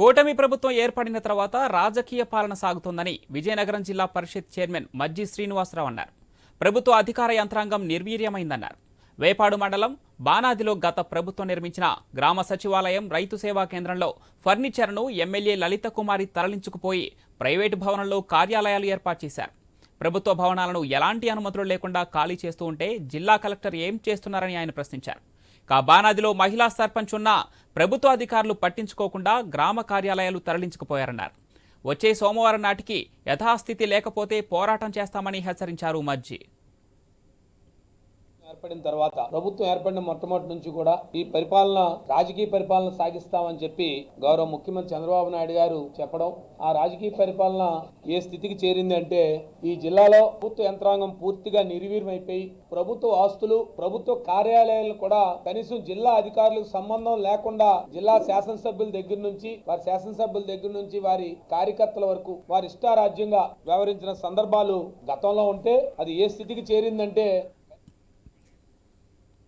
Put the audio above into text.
కూటమి ప్రభుత్వం ఏర్పడిన తర్వాత రాజకీయ పాలన సాగుతోందని విజయనగరం జిల్లా పరిషత్ చైర్మన్ మజ్జి శ్రీనివాసరావు అన్నారు. ప్రభుత్వ అధికార యంత్రాంగం నిర్వీర్యమైందన్నారు. వేపాడు మండలం బానాదిలో గత ప్రభుత్వం నిర్మించిన గ్రామ సచివాలయం రైతు సేవా కేంద్రంలో ఫర్నిచర్ను ఎమ్మెల్యే లలిత కుమారి తరలించుకుపోయి ప్రైవేటు భవనంలో కార్యాలయాలు ఏర్పాటు చేశారు. ప్రభుత్వ భవనాలను ఎలాంటి అనుమతులు లేకుండా ఖాళీ చేస్తూ ఉంటే జిల్లా కలెక్టర్ ఏం చేస్తున్నారని ఆయన ప్రశ్నించారు. కా బానాదిలో మహిళా సర్పంచ్ ఉన్న ప్రభుత్వ అధికారులు పట్టించుకోకుండా గ్రామ కార్యాలయాలు తరలించుకుపోయారన్నారు. వచ్చే సోమవారం నాటికి యథాస్థితి లేకపోతే పోరాటం చేస్తామని హెచ్చరించారు మజ్జి. ఏర్పడిన తర్వాత ప్రభుత్వం ఏర్పడిన మొట్టమొదటి నుంచి కూడా ఈ పరిపాలన రాజకీయ పరిపాలన సాగిస్తామని చెప్పి గౌరవ ముఖ్యమంత్రి చంద్రబాబు నాయుడు గారు చెప్పడం. ఆ రాజకీయ పరిపాలన ఏ స్థితికి చేరింది అంటే ఈ జిల్లాలో ప్రభుత్వ యంత్రాంగం పూర్తిగా నిర్వీర్యమైపోయి ప్రభుత్వ ఆస్తులు ప్రభుత్వ కార్యాలయాలు కూడా కనీసం జిల్లా అధికారులకు సంబంధం లేకుండా జిల్లా శాసనసభ్యుల దగ్గర నుంచి వారి శాసనసభ్యుల దగ్గర నుంచి వారి కార్యకర్తల వరకు వారి ఇష్టారాజ్యంగా వ్యవహరించిన సందర్భాలు గతంలో ఉంటే అది ఏ స్థితికి చేరిందంటే